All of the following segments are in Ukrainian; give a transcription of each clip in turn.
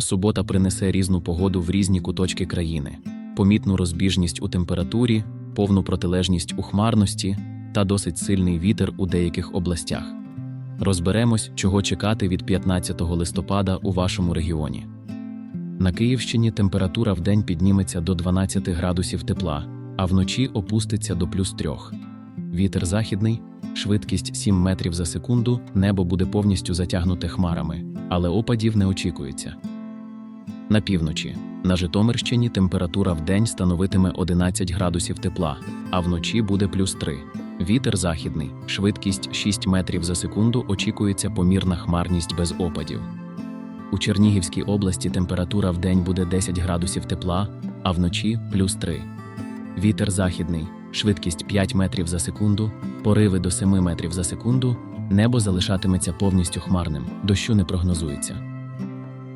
Субота принесе різну погоду в різні куточки країни, помітну розбіжність у температурі, повну протилежність у хмарності та досить сильний вітер у деяких областях. Розберемось, чого чекати від 15 листопада у вашому регіоні. На Київщині температура вдень підніметься до 12 градусів тепла, а вночі опуститься до плюс 3. Вітер західний, швидкість 7 метрів за секунду, небо буде повністю затягнуте хмарами, але опадів не очікується. На півночі. На Житомирщині температура вдень становитиме 11 градусів тепла, а вночі буде плюс 3. Вітер західний, швидкість 6 метрів за секунду, очікується помірна хмарність без опадів. У Чернігівській області температура вдень буде 10 градусів тепла, а вночі плюс 3. Вітер західний, швидкість 5 метрів за секунду, пориви до 7 метрів за секунду, небо залишатиметься повністю хмарним, дощу не прогнозується.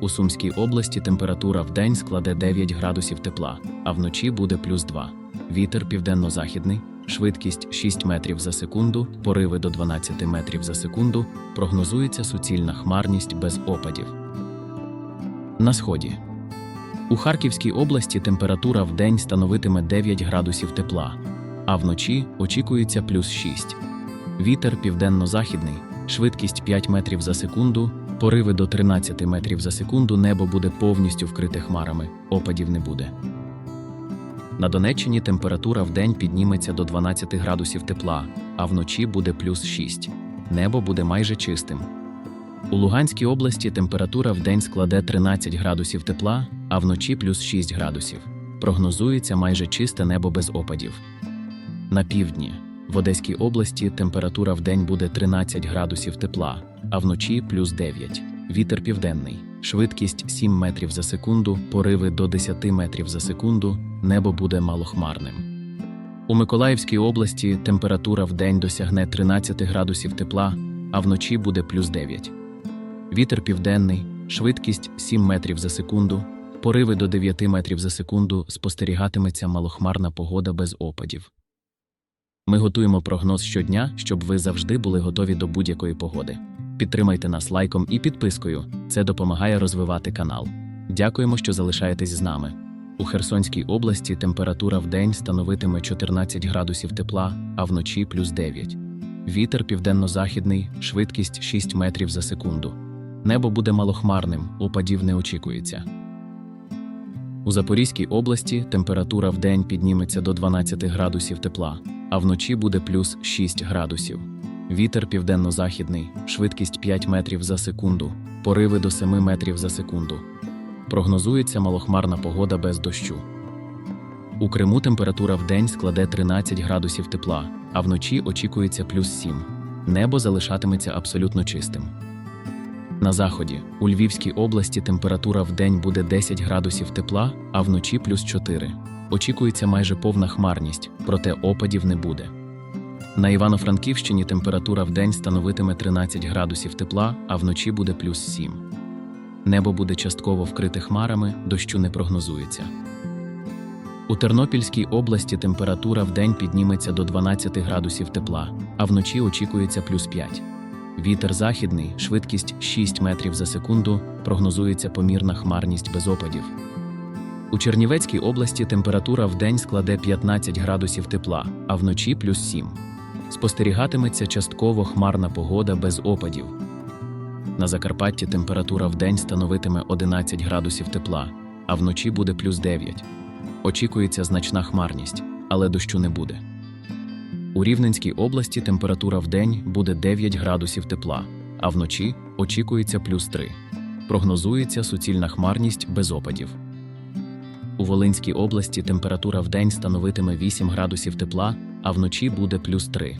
У Сумській області температура вдень складе 9 градусів тепла, а вночі буде плюс 2. Вітер південно-західний, швидкість 6 метрів за секунду, пориви до 12 метрів за секунду, прогнозується суцільна хмарність без опадів. На сході. У Харківській області температура вдень становитиме 9 градусів тепла, а вночі очікується плюс 6. Вітер південно-західний, швидкість 5 метрів за секунду, пориви до 13 метрів за секунду, небо буде повністю вкрите хмарами, опадів не буде. На Донеччині температура вдень підніметься до 12 градусів тепла, а вночі буде плюс 6. Небо буде майже чистим. У Луганській області температура вдень складе 13 градусів тепла, а вночі плюс 6 градусів. Прогнозується майже чисте небо без опадів. На півдні. В Одеській області температура вдень буде 13 градусів тепла, а вночі плюс 9. Вітер південний, швидкість 7 метрів за секунду, пориви до 10 метрів за секунду, небо буде малохмарним. У Миколаївській області температура вдень досягне 13 градусів тепла, а вночі буде плюс 9. Вітер південний, швидкість 7 метрів за секунду, пориви до 9 метрів за секунду, спостерігатиметься малохмарна погода без опадів. Ми готуємо прогноз щодня, щоб ви завжди були готові до будь-якої погоди. Підтримайте нас лайком і підпискою. Це допомагає розвивати канал. Дякуємо, що залишаєтесь з нами. У Херсонській області температура вдень становитиме 14 градусів тепла, а вночі плюс 9. Вітер південно-західний, швидкість 6 метрів за секунду. Небо буде малохмарним, опадів не очікується. У Запорізькій області температура вдень підніметься до 12 градусів тепла, а вночі буде плюс 6 градусів. Вітер південно-західний, швидкість 5 метрів за секунду, пориви до 7 метрів за секунду. Прогнозується малохмарна погода без дощу. У Криму температура вдень складе 13 градусів тепла, а вночі очікується плюс 7. Небо залишатиметься абсолютно чистим. На заході у Львівській області температура вдень буде 10 градусів тепла, а вночі плюс 4. Очікується майже повна хмарність, проте опадів не буде. На Івано-Франківщині температура вдень становитиме 13 градусів тепла, а вночі буде плюс 7. Небо буде частково вкрите хмарами, дощу не прогнозується. У Тернопільській області температура вдень підніметься до 12 градусів тепла, а вночі очікується плюс 5. Вітер західний, швидкість 6 метрів за секунду, прогнозується помірна хмарність без опадів. У Чернівецькій області температура вдень складе 15 градусів тепла, а вночі плюс 7. Спостерігатиметься частково хмарна погода без опадів. На Закарпатті температура вдень становитиме 11 градусів тепла, а вночі буде плюс 9. Очікується значна хмарність, але дощу не буде. У Рівненській області температура вдень буде 9 градусів тепла, а вночі очікується плюс 3. Прогнозується суцільна хмарність без опадів. У Волинській області температура вдень становитиме 8 градусів тепла, а вночі буде плюс 3.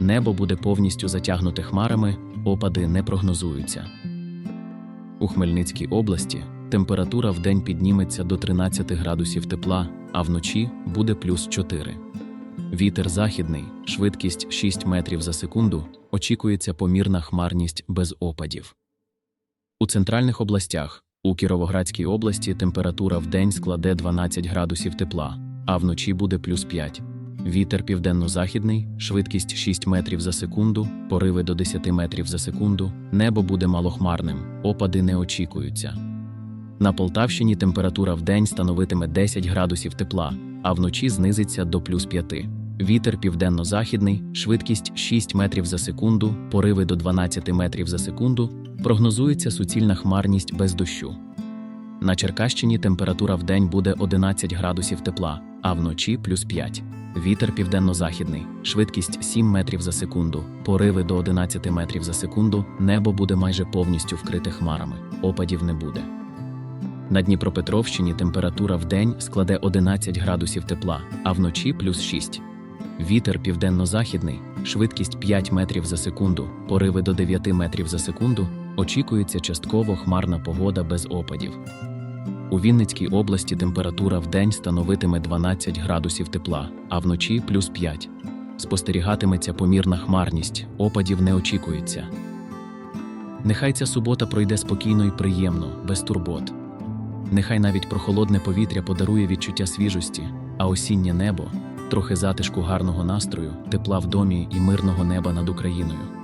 Небо буде повністю затягнуте хмарами, опади не прогнозуються. У Хмельницькій області температура вдень підніметься до 13 градусів тепла, а вночі буде плюс 4. Вітер західний, швидкість 6 метрів за секунду, очікується помірна хмарність без опадів. У центральних областях у Кіровоградській області температура вдень складе 12 градусів тепла, а вночі буде плюс 5. Вітер південно-західний, швидкість 6 метрів за секунду, пориви до 10 метрів за секунду, небо буде малохмарним, опади не очікуються. На Полтавщині температура вдень становитиме 10 градусів тепла, а вночі знизиться до плюс 5. Вітер південно-західний, швидкість 6 метрів за секунду, пориви до 12 метрів за секунду. Прогнозується суцільна хмарність без дощу. На Черкащині температура вдень буде 11 градусів тепла, а вночі плюс 5. Вітер південно-західний, швидкість 7 метрів за секунду, пориви до 11 метрів за секунду, небо буде майже повністю вкрите хмарами, опадів не буде. На Дніпропетровщині температура вдень складе 11 градусів тепла, а вночі плюс 6. Вітер південно-західний, швидкість 5 метрів за секунду, пориви до 9 метрів за секунду, очікується частково хмарна погода без опадів. У Вінницькій області температура вдень становитиме 12 градусів тепла, а вночі плюс 5. Спостерігатиметься помірна хмарність, опадів не очікується. Нехай ця субота пройде спокійно і приємно, без турбот. Нехай навіть прохолодне повітря подарує відчуття свіжості, а осіннє небо трохи затишку гарного настрою, тепла в домі і мирного неба над Україною.